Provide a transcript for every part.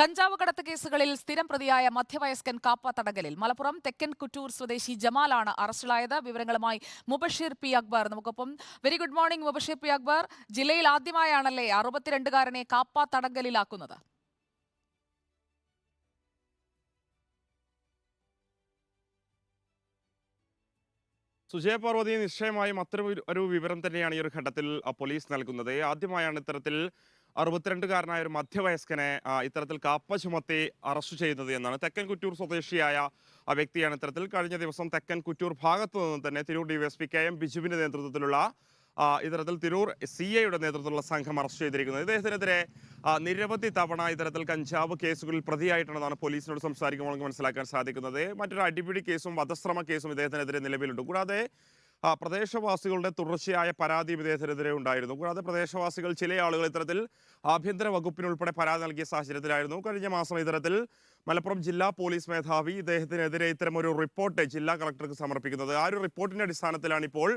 കഞ്ചാവ് കടത്ത് കേസുകളിൽ സ്ഥിരം പ്രതിയായ മധ്യവയസ്കൻ കാപ്പ തടങ്കലിൽ. മലപ്പുറം തെക്കൻ കുറ്റൂർ സ്വദേശി ജമാലാണ് അറസ്റ്റിലായത്. വിവരങ്ങളുമായി മുബഷീർ പി അക്ബർ. നമുക്കൊപ്പം very good morning Mubasheer P Akbar. ജില്ലയിൽ ആദ്യമായാണല്ലേ അറുപത്തിരണ്ടുകാരനെ കാപ്പ തടങ്കലിലാക്കുന്നത്? സുജയ പാർവതി നിശ്ചയമായും അത്തരം ഒരു- വിവരം തന്നെയാണ് ഈ ഒരു ഘട്ടത്തിൽ പോലീസ് നൽകുന്നത്. ആദ്യമായാണ് ഇത്തരത്തിൽ അറുപത്തിരണ്ടുകാരനായ ഒരു മധ്യവയസ്കനെ ഇത്തരത്തിൽ കാപ്പ ചുമത്തി അറസ്റ്റ് ചെയ്യുന്നത് എന്നാണ്. തെക്കൻ കുറ്റൂർ സ്വദേശിയായ ആ വ്യക്തിയാണ് ഇത്തരത്തിൽ. കഴിഞ്ഞ ദിവസം തെക്കൻ കുറ്റൂർ ഭാഗത്തു നിന്ന് തന്നെ തിരൂർ ഡിവൈഎസ്പി കെ എം ബിജുവിന്റെ നേതൃത്വത്തിലുള്ള ഇത്തരത്തിൽ തിരൂർ സി ഐയുടെ നേതൃത്വത്തിലുള്ള സംഘം അറസ്റ്റ് ചെയ്തിരിക്കുന്നത്. ഇദ്ദേഹത്തിനെതിരെ നിരവധി തവണ ഇത്തരത്തിൽ കഞ്ചാവ് കേസുകളിൽ പ്രതിയായിട്ടുണ്ടെന്നാണ് പോലീസിനോട് സംസാരിക്കുമ്പോൾ മനസ്സിലാക്കാൻ സാധിക്കുന്നത്. മറ്റൊരു അടിപിടി കേസും വധശ്രമ കേസും ഇദ്ദേഹത്തിനെതിരെ നിലവിലുണ്ട്. കൂടാതെ പ്രദേശവാസികളുടെ തുടർച്ചയായ പരാതി ഇദ്ദേഹത്തിനെതിരെ ഉണ്ടായിരുന്നു. കൂടാതെ പ്രദേശവാസികൾ ചില ആളുകൾ ഇത്തരത്തിൽ ആഭ്യന്തര വകുപ്പിനുൾപ്പെടെ പരാതി നൽകിയ സാഹചര്യത്തിലായിരുന്നു. കഴിഞ്ഞ മാസം ഇത്തരത്തിൽ മലപ്പുറം ജില്ലാ പോലീസ് മേധാവി ഇദ്ദേഹത്തിനെതിരെ ഇത്തരം ഒരു റിപ്പോർട്ട് ജില്ലാ കളക്ടർക്ക് സമർപ്പിക്കുന്നത്. ആ ഒരു റിപ്പോർട്ടിന്റെ അടിസ്ഥാനത്തിലാണ് ഇപ്പോൾ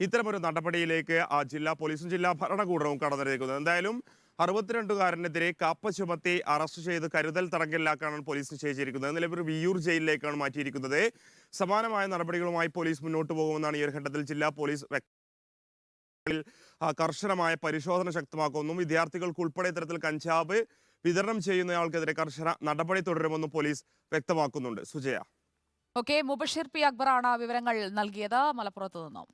ഇത്തരമൊരു നടപടിയിലേക്ക് ആ ജില്ലാ പോലീസും ജില്ലാ ഭരണകൂടവും കടന്നിരിക്കുന്നത് എന്തായാലും അറുപത്തിരണ്ടുകാരനെതിരെ കാപ്പ ചുമത്തി അറസ്റ്റ് ചെയ്ത് കരുതൽ തടങ്കലിലാക്കാണ് പോലീസ് നിശ്ചയിച്ചിരിക്കുന്നത്. നിലവിൽ വിയൂർ ജയിലിലേക്കാണ് മാറ്റിയിരിക്കുന്നത്. സമാനമായ നടപടികളുമായി പോലീസ് മുന്നോട്ട് പോകുമെന്നാണ് ഈ ഒരു ഘട്ടത്തിൽ ജില്ലാ പോലീസ് കർശനമായ പരിശോധന ശക്തമാക്കുമെന്നും വിദ്യാർത്ഥികൾക്ക് ഉൾപ്പെടെ ഇത്തരത്തിൽ കഞ്ചാവ് വിതരണം ചെയ്യുന്നയാൾക്കെതിരെ കർശന നടപടി തുടരുമെന്നും പോലീസ് വ്യക്തമാക്കുന്നുണ്ട്. സുജയ. ഓക്കെ മുബഷിർ പി അക്ബറാണ് വിവരങ്ങൾ നൽകിയത്. മലപ്പുറത്ത് നിന്നും.